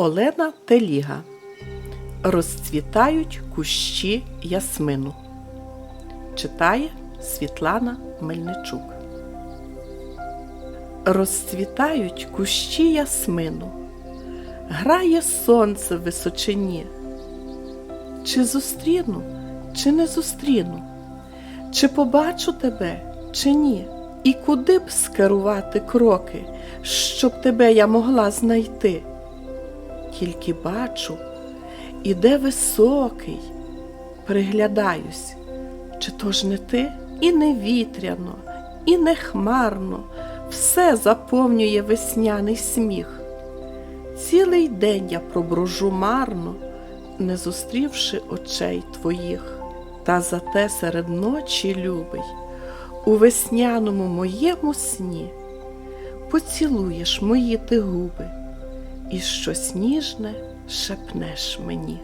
Олена Теліга. Розцвітають кущі ясмину. Читає Світлана Мельничук. Розцвітають кущі ясмину. Грає сонце в височині. Чи зустріну, чи не зустріну? Чи побачу тебе, чи ні? І куди б скерувати кроки, щоб тебе я могла знайти? Тільки бачу, іде високий, приглядаюсь, чи то ж не ти? І не вітряно, і не хмарно, все заповнює весняний сміх. Цілий день я проброжу марно, не зустрівши очей твоїх, та зате серед ночі, любий, у весняному моєму сні поцілуєш мої ти губи і щось ніжне шепнеш мені.